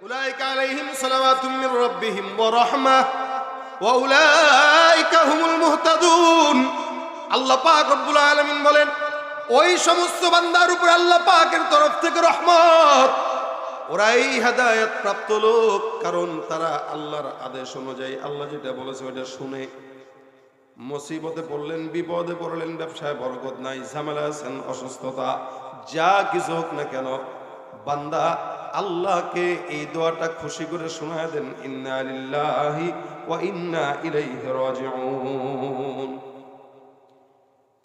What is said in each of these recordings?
أولئك عليهم صلوات من ربهم ورحمة وأولئك هم المهتدون আল্লাহ পাক রব্বুল আলামিন বলেন ওই সমস্ত বান্দার উপর আল্লাহ পাকের তরফ থেকে রহমত ওরাই হেদায়েত প্রাপ্ত লোক কারণ তারা আল্লাহর আদেশ অনুযায়ী আল্লাহ যেটা বলেছে ওটা শুনে মুসিবতে পড়লেন বিপদে পড়লেন ব্যবসায় বরকত নাই ঝামেলা আছেন অসুস্থতা যা কিছু হোক না কেন বান্দা আল্লাহকে এই দোয়াটা খুশি করে শোনা দেন, ইন্না ইন্না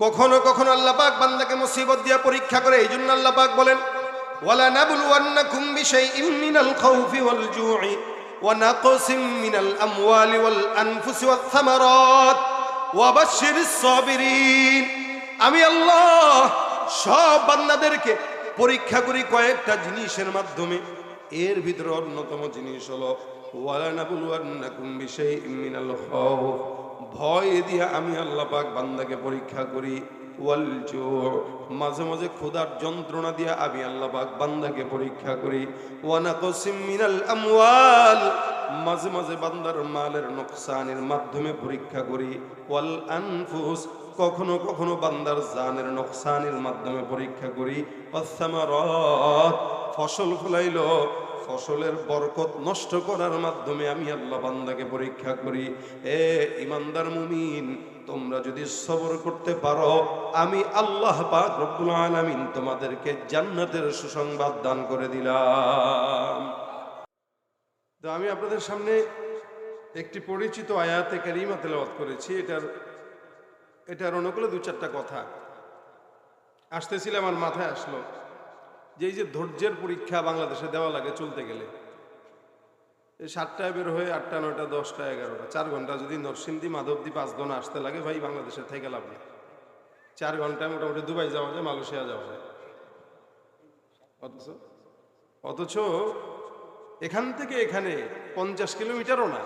কখনো কখনো আল্লাহ পাক বান্দাকে মুসিবত দিয়ে পরীক্ষা করে, এই জন্য আল্লাহ পাক বলেন আমি আল্লাহ সব বান্দাদেরকে পরীক্ষা করি কয়েকটা জিনিসের মাধ্যমে। এর ভিতরে অন্যতম জিনিস হলো ভয় দিয়ে আমি আল্লাহ পাক বান্দাকে পরীক্ষা করি। মাঝে মাঝে ক্ষুধার যন্ত্রণা দিয়ে আমি আল্লাহ পাক বান্দাকে পরীক্ষা করি। আমওয়াল। মাঝে মাঝে বান্দার মালের নোকসানের মাধ্যমে পরীক্ষা করি। ওয়াল আনফুস। কখনো কখনো বান্দার জানের নোকসানের মাধ্যমে পরীক্ষা করি। ফসল ফলাইলো, ফসলের বরকত নষ্ট করার মাধ্যমে আমি আল্লাহ বান্দাকে পরীক্ষা করি। এ ইমানদার মুমিন, তোমরা যদি সবর করতে পারো, আমি আল্লাহ আলামিন তোমাদেরকে জান্নাতের সুসংবাদ দান করে দিলাম। তো আমি আপনাদের সামনে একটি পরিচিত আয়াতে কারিমা তেলাওয়াত করেছি। এটার এটার অনুকূলে দু চারটা কথা। আসতেছিল আমার মাথায় আসলো যে এই যে ধৈর্যের পরীক্ষা বাংলাদেশে দেওয়া লাগে চলতে গেলে। এই সাতটায় বের হয়ে আটটা, নয়টা, দশটা, এগারোটা, চার ঘণ্টা যদি নরসিংদী, মাধবদী পাঁচদোনা আসতে লাগে, ভাই বাংলাদেশের থেকে লাভ নেই। চার ঘন্টায় মোটামুটি দুবাই যাওয়া যায়, মালয়েশিয়া যাওয়া যায়। অথচ অথচ এখান থেকে এখানে পঞ্চাশ কিলোমিটারও না।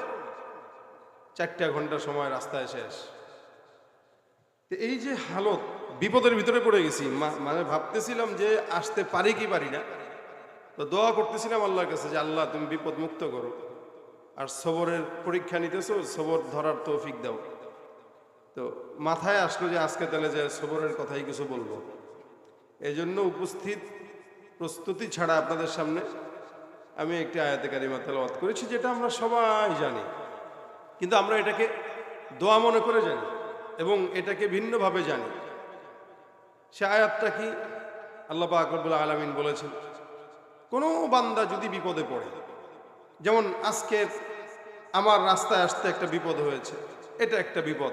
চারটা ঘণ্টা সময় রাস্তায় শেষ। তো এই যে হালত, বিপদের ভিতরে পড়ে গেছি। মানে ভাবতেছিলাম যে আসতে পারি কি পারি না। তো দোয়া করতেছিলাম আল্লাহর কাছে যে, আল্লাহ, তুমি বিপদ মুক্ত করো। আর সবরের পরীক্ষা নিতেছো, সবর ধরার তৌফিক দাও। তো মাথায় আসলো যে, আজকে তাহলে যে সবরের কথাই কিছু বলব। এই জন্য উপস্থিত প্রস্তুতি ছাড়া আপনাদের সামনে আমি একটি আয়াতে কারিমা করেছি, যেটা আমরা সবাই জানি। কিন্তু আমরা এটাকে দোয়া মনে করে জানি। এবং এটাকে ভিন্নভাবে জানি। সে আয়াতটা কি? আল্লাহ আকরবুল আলমিন বলেছেন, কোনো বান্দা যদি বিপদে পড়ে, যেমন আজকে আমার রাস্তায় আসতে একটা বিপদ হয়েছে, এটা একটা বিপদ,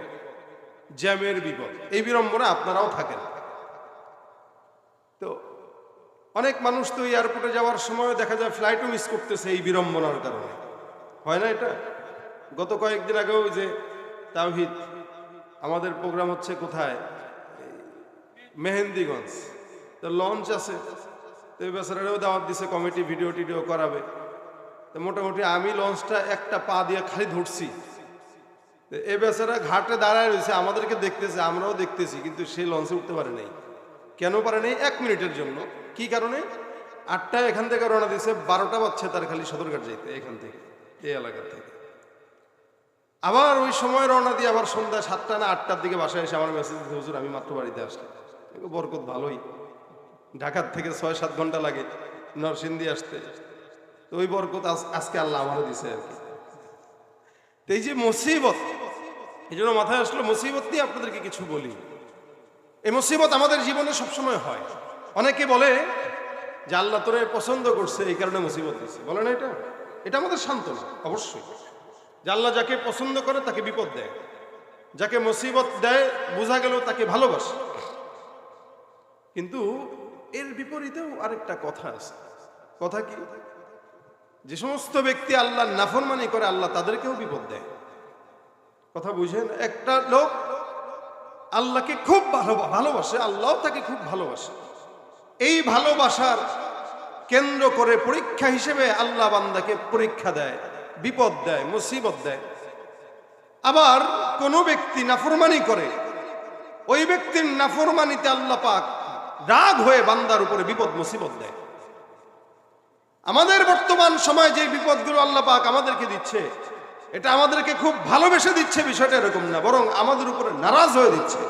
জ্যামের বিপদ, এই বিড়ম্বনা আপনারাও থাকেন। তো অনেক মানুষ তো এয়ারপোর্টে যাওয়ার সময় দেখা যায় ফ্লাইটও মিস করতেছে এই বিড়ম্বনার কারণে। হয় না এটা? গত কয়েকদিন আগেও যে তাওহিদ আমাদের প্রোগ্রাম হচ্ছে কোথায়? মেহেন্দিগঞ্জ। তো লঞ্চ আছে। তো এই বেচারাও দাওয়াত দিছে কমিটি ভিডিও টিডিও করাবে। তো মোটামুটি আমি লঞ্চটা একটা পা দিয়ে খালি ধরছি। এ বেচারা ঘাটে দাঁড়ায় রয়েছে, আমাদেরকে দেখতেছে, আমরাও দেখতেছি, কিন্তু সে লঞ্চে উঠতে পারে নাই। কেন পারে নাই? এক মিনিটের জন্য। কি কারণে? আটটায় এখান থেকে রওনা দিয়েছে বারোটা বাজছে তার খালি সদরঘাট যাইতে, এখান থেকে, এই এলাকা থেকে। আবার ওই সময় রওনা দিয়ে আবার সন্ধ্যা সাতটা না আটটার দিকে বাসায় এসে আমার মেসেজ দিতে হুজুর, আমি মাত্র বাড়িতে আসলাম। বরকত ভালোই। ঢাকার থেকে ছয় সাত ঘণ্টা লাগে নরসিংদী আসতে। তো ওই বরকত আজ- আজকে আল্লাহ আমারও দিছে আর কি। তো এই যে মুসিবত, এই জন্য মাথায় আসলো, মুসিবত নিয়ে আপনাদেরকে কিছু বলি। এই মুসিবত আমাদের জীবনে সবসময় হয়। অনেকে বলে যে আল্লাহ তোরে পছন্দ করছে, এই কারণে মুসিবত দিচ্ছে বলে না এটা? এটা আমাদের শান্ত অবশ্যই। যে আল্লাহ যাকে পছন্দ করে তাকে বিপদ দেয়। যাকে মুসিবত দেয়, বোঝা গেল তাকে ভালোবাসে। কিন্তু এর বিপরীতেও আরেকটা কথা আছে। কথা কি? যে সমস্ত ব্যক্তি আল্লাহ নাফরমানি করে, আল্লাহ তাদেরকেও বিপদ দেয়। কথা বুঝেন? একটা লোক আল্লাহকে খুব ভালো, ভালোবাসে আল্লাহ তাকে খুব ভালোবাসে। এই ভালোবাসার কেন্দ্র করে পরীক্ষা হিসেবে আল্লাহ বান্দাকে পরীক্ষা দেয়। বিপদ দেয়, মুসিবত দেয়। আবার কোনো ব্যক্তি নাফরমানি করে, ওই ব্যক্তির নাফরমানিতে আল্লাহ পাক রাগ হয়ে বান্দার উপরে বিপদ, মুসিবত দেয়। আমাদের বর্তমান সময়ে যে বিপদগুলো আল্লাহ পাক আমাদেরকে দিচ্ছে, এটা আমাদেরকে খুব ভালোবেসে দিচ্ছে, বিষয়টা এরকম না, বরং আমাদের উপরে নারাজ হয়ে দিচ্ছে।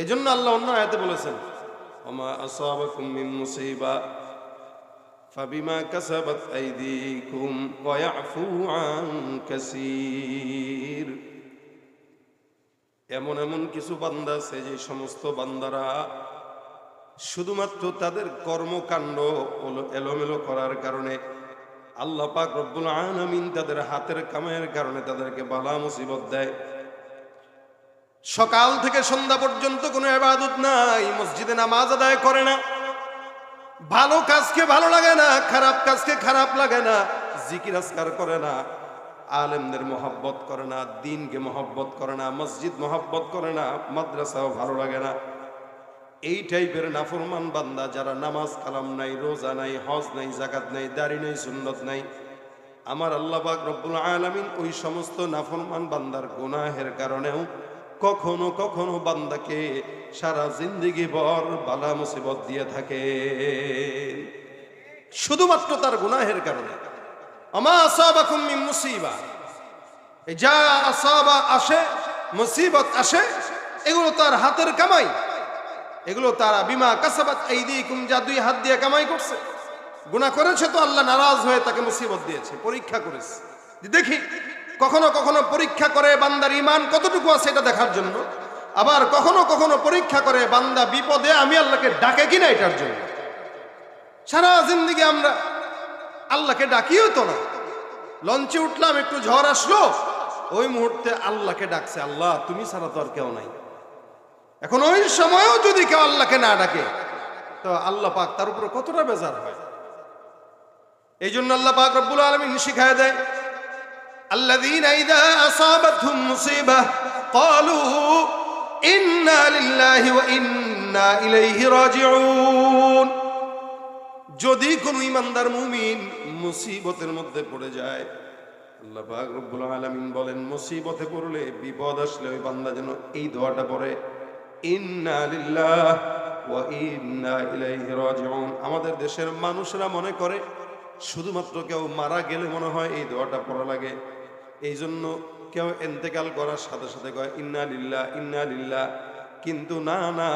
এই জন্য আল্লাহ অন্য আয়াতে বলেছেন, ওমা আসাবাকুম মিন মুসিবা। কাসাবাত আইদিকুম ওয়া ইয়াফু আন কাসীর এমন এমন কিছু বান্দা আছে যে সমস্ত বান্দারা শুধুমাত্র তাদের কর্মকাণ্ড এলোমেলো করার কারণে আল্লাহ পাক রব্বুল আলামিন তাদের হাতের কামাইয়ের কারণে তাদেরকে বালা মুসিবত দেয়। সকাল থেকে সন্ধ্যা পর্যন্ত কোনো এবাদত নাই, মসজিদে নামাজ আদায় করে না। ভালো কাজকে ভালো লাগে না, খারাপ কাজকে খারাপ লাগে না, জিকির আসকার করে না, আলেমদের মহব্বত করে না, দিনকে মহব্বত করে না, মসজিদ মহব্বত করে না, মাদ্রাসাও ভালো লাগে না। এই টাইপের নাফরমান বান্দা যারা নামাজ কালাম নাই, রোজা নাই, হজ নাই জাকাত নাই, দাড়ি নাই, সুন্নত নাই, আমার আল্লাহ পাক রব্বুল আলামিন ওই সমস্ত নাফরমান বান্দার গুনাহের কারণেও কখনো কখনো বান্দাকে সারা জিন্দিগি ভর বালা মুসিবত দিয়ে থাকে। শুধুমাত্র তার গুনাহের কারণে। আমা আসাবাকুম মিন মুসিবা। যা আসাবা আসে, মুসিবত আসে, এগুলো তার হাতের কামাই। এগুলো তারা বিমা কাসাবাত এই দিয়ে দিকুম যা দুই হাত দিয়ে কামাই করছে। গুনাহ করেছে তো আল্লাহ নারাজ হয়ে তাকে মুসিবত দিয়েছে, পরীক্ষা করেছে। দেখি কখনো কখনো পরীক্ষা করে বান্দার ইমান কতটুকু আছে এটা দেখার জন্য? আবার কখনো কখনো পরীক্ষা করে বান্দা বিপদে আমি আল্লাহকে ডাকে কিনা এটার জন্য? সারা জিন্দিগি আমরা আল্লাহকে ডাকিও তো না। লঞ্চে উঠলাম, একটু ঝড় আসলো, ওই মুহূর্তে আল্লাহকে ডাকছে, আল্লাহ, তুমি ছাড়া তো আর কেউ নাই। এখন ওই সময়ও যদি কেউ আল্লাহকে না ডাকে, তো আল্লাহ পাক তার উপরে কতটা বেজার হয়? এই জন্য আল্লাহ পাক রব্বুল আলমিন শিখায় দেয় الذين إذا أصابتهم مصيبة قالوا إنا لله وإنا إليه راجعون যদি কোনো ইমানদার মুমিন মুসিবতের মধ্যে পড়ে যায় আল্লাহ পাক রব্বুল আলামিন বলেন মুসিবতে পড়লে বিপদ আসলে ওই বান্দা যেন এই দোয়াটা পড়ে ইন্না লিল্লাহ ওয়া ইন্না ইলাইহি রাজিউন আমাদের দেশের মানুষরা মনে করে শুধুমাত্র কেউ মারা গেলে মনে হয় এই দোয়াটা পড়া লাগে এই জন্য কেউ এন্তেকাল করার সাথে সাথে কয়, ইন্না লিল্লাহ ইন্না লিল্লাহ। কিন্তু না না,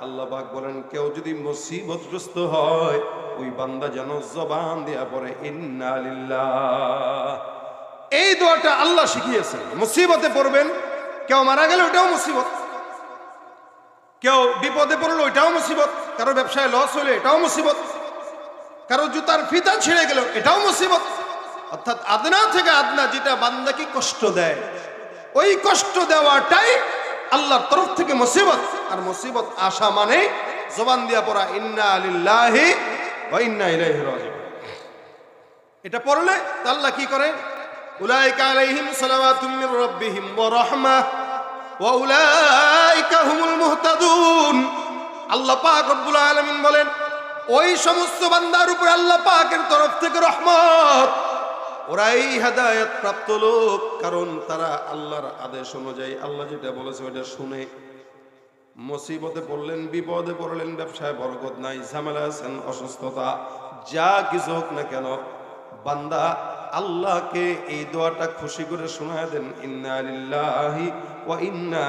আল্লাহ পাক বলেন, কেউ যদি মুসিবতগ্রস্ত হয়, ওই বান্দা যেন জবান দেয়া পড়ে, ইন্না লিল্লাহ। এই দোয়াটা আল্লাহ শিখিয়েছেন। মুসিবতে পড়বেন, কেউ মারা গেলে ওটাও মুসিবত। কেউ বিপদে পড়ল ওইটাও মুসিবত। কারও ব্যবসায় লস হলে এটাও মুসিবত। কারও জুতার ফিতা ছিঁড়ে গেল এটাও মুসিবত। অর্থাৎ আদনা থেকে আদনা যেটা বান্দাকে কষ্ট দেয়, ওই কষ্ট দেওয়াটাই আল্লাহর তরফ থেকে মুসিবত। আর মুসিবত আসা মানে জবান দিয়া পড়া, ইন্না আলিল্লাহি ওয়া ইন্না ইলাইহি রাজিউন। এটা পড়লে আল্লাহ কি করে? উলাইকা আলাইহিম সালাওয়াতুম মির রাব্বিহিম ওয়া রাহমাহ ওয়া উলাইকা হুমুল মুহতাদুন। আল্লাহ পাক রব্বুল আলামিন বলেন, ওই সমস্ত বান্দার উপর আল্লাহ পাকের তরফ থেকে রহমত ওরাই হেদায়ত প্রাপ্ত লোক, কারণ তারা আল্লাহর আদেশ অনুযায়ী, আল্লাহ যেটা বলেছে ওইটা শুনে মুসিবতে পড়লেন, বিপদে পড়লেন, ব্যবসায় বরকত নাই ঝামেলা আছেন, অসুস্থতা, যা কিছু হোক না কেন, বান্দা আল্লাহকে এই দোয়াটা খুশি করে শোনায় দেন, ইন্না ওয়া ইন্না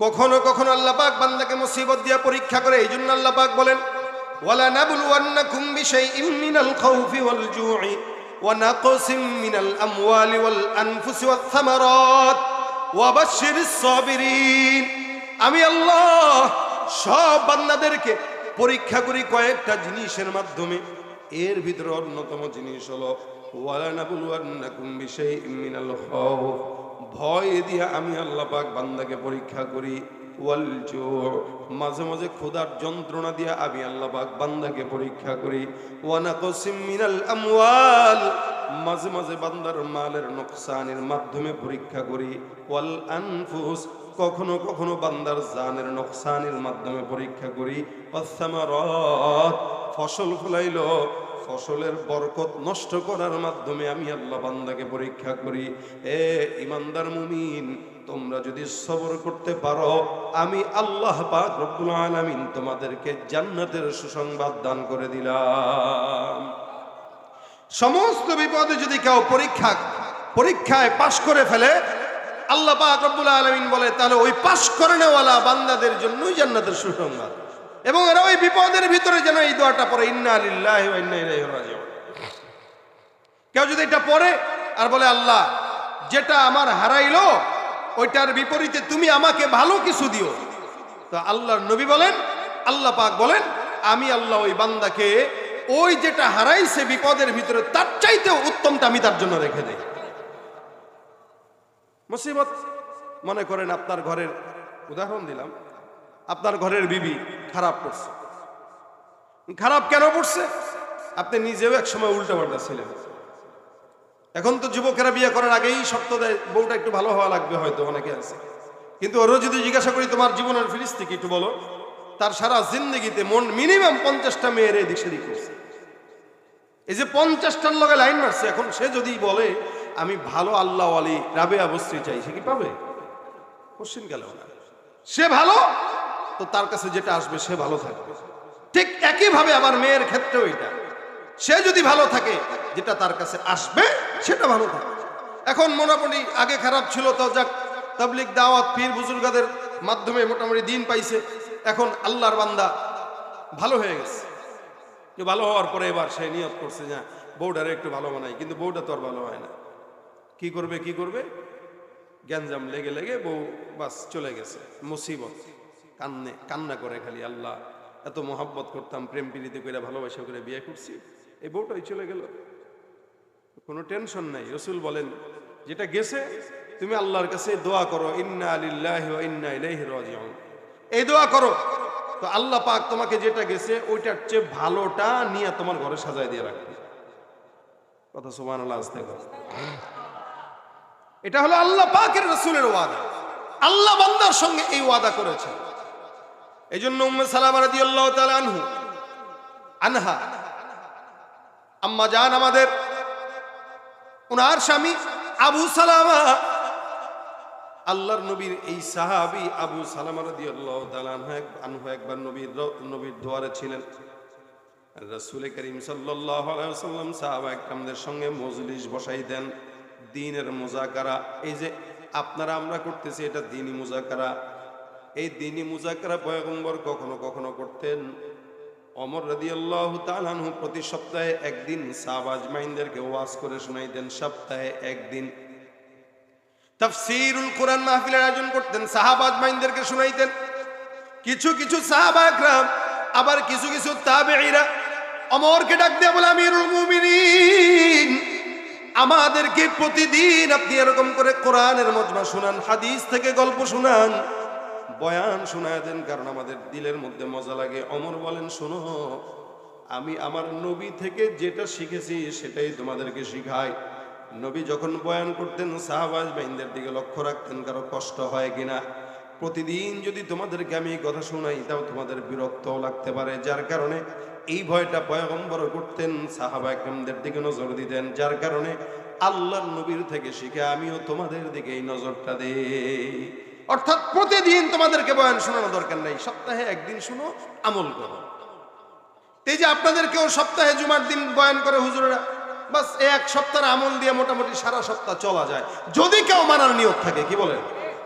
কখনো কখনো আল্লাহ পাক বান্দাকে মুসিবত দিয়া পরীক্ষা করে এই জন্য আল্লাহ পাক বলেন জু'i ওয়া নাকসিম মিনাল আমওয়ালি ওয়াল আনফুসি ওয়াত থামারাত ওয়া বাশশিরিস সাবিরিন। আমি আল্লাহ সব বান্দাদেরকে পরীক্ষা করি কয়েকটা জিনিসের মাধ্যমে। এর ভিতরে অন্যতম জিনিস হলো ভয় দিয়ে আমি আল্লাহ পাক বান্দাকে পরীক্ষা করি। মাঝে মাঝে ক্ষুধার যন্ত্রণা দিয়ে আমি আল্লাহ বান্দাকে পরীক্ষা করি। মাঝে মাঝে বান্দার মালের নোকসানের মাধ্যমে পরীক্ষা করি। ওয়াল আনফুস। কখনো কখনো বান্দার জানের নোকসানের মাধ্যমে পরীক্ষা করি। ফসল ফলাইলো। ফসলের বরকত নষ্ট করার মাধ্যমে আমি আল্লাহ বান্দাকে পরীক্ষা করি। এ ইমানদার মুমিন, তোমরা যদি সবর করতে পারো, আমি আল্লাহ পাক আলামিন তোমাদেরকে জান্নাতের সুসংবাদ দান করে দিলাম। সমস্ত বিপদে যদি কেউ পরীক্ষা, পরীক্ষায় পাশ করে ফেলে, আল্লাহ পাক আলামিন বলে, তাহলে ওই পাশ করে নেওয়ালা বান্দাদের জন্যই জান্নাতের সুসংবাদ। এবং এরা ওই বিপদের ভিতরে যেন এই দোয়াটা পড়ে, ইন্না লিল্লাহি ইন্না ইলাইহি কেউ যদি এটা পড়ে আর বলে, আল্লাহ, যেটা আমার হারাইলো, ওইটার বিপরীতে তুমি আমাকে ভালো কিছু দিও। তো আল্লাহর নবী বলেন, আল্লাহ পাক বলেন, আমি আল্লাহ ওই বান্দাকে ওই যেটা হারাইছে বিপদের ভিতরে, তার চাইতেও উত্তমটা আমি তার জন্য রেখে দেই। মুসিবত, মনে করেন আপনার ঘরের, উদাহরণ দিলাম, আপনার ঘরের বিবি খারাপ করছে। খারাপ কেন পড়ছে আপনি নিজেও এক সময় উল্টা পাল্টা ছিলেন। এখন তো যুবকেরা বিয়ে করার আগেই শর্ত দেয়, বউটা একটু ভালো হওয়া লাগবে হয়তো অনেকে আছে। কিন্তু ওরও যদি জিজ্ঞাসা করি, তোমার জীবনের ফিরিস্তি কি? একটু বলো। তার সারা জিন্দগিতে মন মিনিমাম পঞ্চাশটা মেয়ের এদিক সেদিক করছে। এই যে পঞ্চাশটার লগে লাইন মারছে, এখন সে যদি বলে, আমি ভালো আল্লাহ আলী রাবে অবশ্যই চাই সে কি পাবে? কোশ্চিন গেল না। সে ভালো তো তার কাছে যেটা আসবে, সে ভালো থাকবে। ঠিক একইভাবে আমার মেয়ের ক্ষেত্রেও এটা। সে যদি ভালো থাকে, যেটা তার কাছে আসবে, সেটা ভালো থাকে এখন মোটামুটি আগে খারাপ ছিল তো যাক তাবলিক দাওয়াত, পীর, বুজুর্গাদের মাধ্যমে মোটামুটি দিন পাইছে। এখন আল্লাহর বান্দা ভালো হয়ে গেছে। যে ভালো হওয়ার পরে এবার সে নিয়োগ করছে, যে বউটারে একটু ভালো বানাই কিন্তু বউটা তো আর ভালো হয় না। কি করবে কি করবে? গ্যাঞ্জাম লেগে লেগে বউ বাস চলে গেছে, মুসিবত। কান্নে, কান্না করে খালি, আল্লাহ, এত মহাব্বত করতাম, প্রেম প্রীতি করে ভালোবাসা করে বিয়ে করছি। এই বউটাই চলে গেল। কোনো টেনশন নাই। রসুল বলেন, যেটা গেছে, তুমি আল্লাহর কাছে দোয়া করো, ইন্না আলিল্লাহি ইন্না ইলাইহি এই দোয়া করো। তো আল্লাহ পাক তোমাকে যেটা গেছে, ওইটার চেয়ে ভালোটা নিয়ে তোমার ঘরে সাজায় দিয়ে রাখবে। কথা সুবহানাল্লাহ আস্তে এটা হলো আল্লাহ পাকের রসুলের ওয়াদা। আল্লাহ বান্দার সঙ্গে এই ওয়াদা করেছে। এই জন্য উম্মে সালামা রাদিয়াল্লাহু তাআলা আনহু, আনহা, আম্মা জান আমাদের ওনার স্বামী আবু সালামা, আল্লাহর নবীর এই সাহাবী আবু সালামা রাদিয়াল্লাহু তাআলা আনহু এক- আনহু একবার নবীর নবীর দুয়ারে ছিলেন। রাসূল করিম সাল্লাল্লাহু আলাইহি ওয়াসাল্লাম সাহাবা একরামদের সঙ্গে মজলিস বসাই দেন দ্বীনের মুজাকারা, এই যে আপনারা আমরা করতেছি এটা দ্বীনি মুজাকারা। এই দ্বীনি মুজাকারা পয়গম্বর কখনো কখনো করতেন। অমর রাদিয়াল্লাহু আল্লাহ আনহু প্রতি সপ্তাহে একদিন সাহাবাজ মাইনদেরকে ওয়াজ করে শোনাইতেন, সপ্তাহে একদিন। তাফসীরুল কোরআন মাহফিলের আয়োজন করতেন, সাহাবাজ মাইনদেরকে শোনাইতেন। কিছু কিছু সাহাবা একরাম আবার কিছু কিছু তাবেঈরা অমরকে ডাক দিয়ে বলে, আমিরুল মুমিনিন, আমাদেরকে প্রতিদিন আপনি এরকম করে কোরআনের মজমা শুনান, হাদিস থেকে গল্প শুনান। বয়ান শোনায় দেন, কারণ আমাদের দিলের মধ্যে মজা লাগে। অমর বলেন, শোনো, আমি আমার নবী থেকে যেটা শিখেছি সেটাই তোমাদেরকে শিখাই। নবী যখন বয়ান করতেন সাহাবাজ বাইনদের দিকে লক্ষ্য রাখতেন, কারও কষ্ট হয় কিনা। প্রতিদিন যদি তোমাদেরকে আমি কথা শোনাই, তাও তোমাদের বিরক্ত লাগতে পারে। যার কারণে এই ভয়টা পয়গম্বর করতেন, সাহাবা একরমদের দিকে নজর দিতেন। যার কারণে আল্লাহর নবীর থেকে শিখে আমিও তোমাদের দিকে এই নজরটা দেই। অর্থাৎ প্রতিদিন তোমাদেরকে বয়ান শোনানো দরকার নাই। সপ্তাহে একদিন শুনো, আমল করো। এই যে আপনাদেরকেও সপ্তাহে জুমার দিন বয়ান করে হুজুরেরা, বাস এক সপ্তাহের আমল দিয়ে মোটামুটি সারা সপ্তাহ চলা যায়। যদি কেউ মানার নিয়ত থাকে, কি বলেন?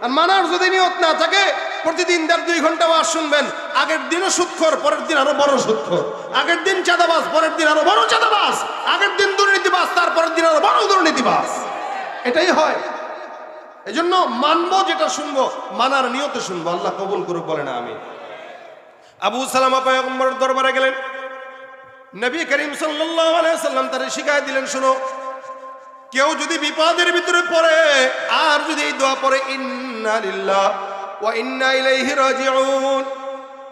আর মানার যদি নিয়ত না থাকে, প্রতিদিন দেড় দুই ঘণ্টা ওয়াজ শুনবেন, আগের দিনও সুৎখর, পরের দিন আরও বড় সুৎখর। আগের দিন চাঁদাবাস পরের দিন আরও বড় চাঁদাবাস আগের দিন দুর্নীতিবাজ, তারপরের দিন আরও বড় দুর্নীতিবাস এটাই হয়। এই জন্য মানবো যেটা শুনব, মানার নিয়তে শুনব। আল্লাহ কবুল করুক, বলে না আমি আবু সালামা পয়গম্বর দরবারে গেলেন। নবী করিম সাল্লাম তারে শিখাই দিলেন, শুনো, কেউ যদি বিপদের ভিতরে পড়ে, আর যদি এই দোয়া পড়ে, ইন্না লিল্লাহ ওয়া ইন্না রাজিউন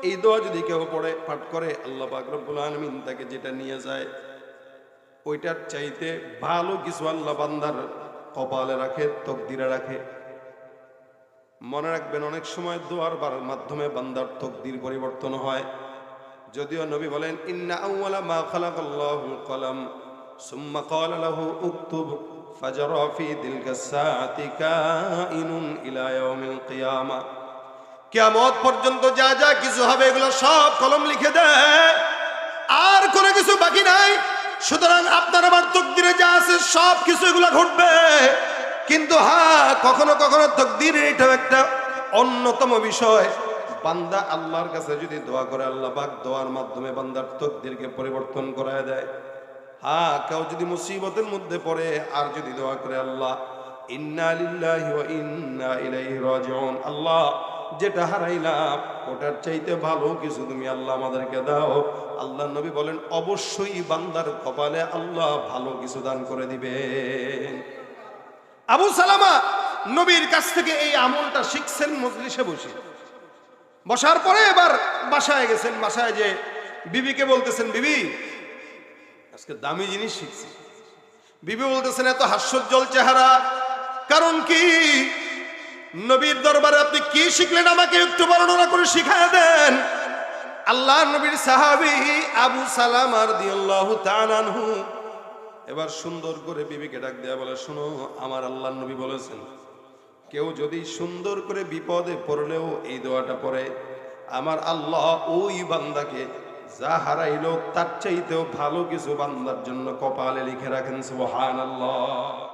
এই দোয়া যদি কেউ পড়ে, পাঠ করে, আল্লাহ পাক রব্বুল আলামিন তাকে যেটা নিয়ে যায়, ওইটার চাইতে ভালো কিছু আল্লাহ বান্দার কপালে রাখে, তকদিরে রাখে। মনে রাখবেন, অনেক সময় দোয়ার বার মাধ্যমে বান্দার তকদির পরিবর্তন হয়। যদিও নবী বলেন, ইন্না আউওয়ালা মা খালাকাল্লাহুল কলাম, সুম্মা ক্বালা লাহু উকতুব, ফাজরা ফি তিলকা সাআতি কাইনুন ইলা ইয়াউমিল কিয়ামা। কিয়ামত পর্যন্ত যা যা কিছু হবে, এগুলো সব কলম লিখে দেয়। আর কোনো কিছু বাকি নাই। সুতরাং আপনার আমার তকদিরে যা আছে সব কিছু এগুলো ঘটবে। কিন্তু হ্যাঁ কখনো কখনো তকদির এটাও একটা অন্যতম বিষয়। বান্দা আল্লাহর কাছে যদি দোয়া করে, আল্লাহ পাক দোয়ার মাধ্যমে বান্দার তকদিরকে পরিবর্তন করায় দেয়। হ্যাঁ কেউ যদি মুসিবতের মধ্যে পড়ে, আর যদি দোয়া করে, আল্লাহ, ইন্না লিল্লাহি ওয়া ইন্না ইলাইহি রাজিউন। আল্লাহ যেটা হারাইলাম, ওটার চাইতে ভালো কিছু তুমি আল্লাহ আমাদেরকে দাও। আল্লাহ নবী বলেন, অবশ্যই বান্দার কপালে আল্লাহ ভালো কিছু দান করে দিবে। আবু সালামা নবীর কাছ থেকে এই আমলটা শিখছেন মজলিসে বসে। বসার পরে এবার বাসায় গেছেন, বাসায় যে বিবিকে বলতেছেন, বিবি, আজকে দামি জিনিস শিখছি। বিবি বলতেছেন, এত হাস্যোজ্জ্বল চেহারা, কারণ কি? নবীর দরবারে আপনি কি শিখলেন? আমাকে একটু বর্ণনা করে শিখায় দেন। আল্লাহ নবীর সাহাবি আবু সালামার দিয়াল্লাহু তাআলাহু এবার সুন্দর করে বিবিকে ডাক দেয়া বলে, শোনো, আমার আল্লাহ নবী বলেছেন, কেউ যদি সুন্দর করে বিপদে পড়লেও এই দোয়াটা পড়ে, আমার আল্লাহ ওই বান্দাকে যা হারাইলো, তার চাইতেও ভালো কিছু বান্দার জন্য কপালে লিখে রাখেন, সুবহানাল্লাহ।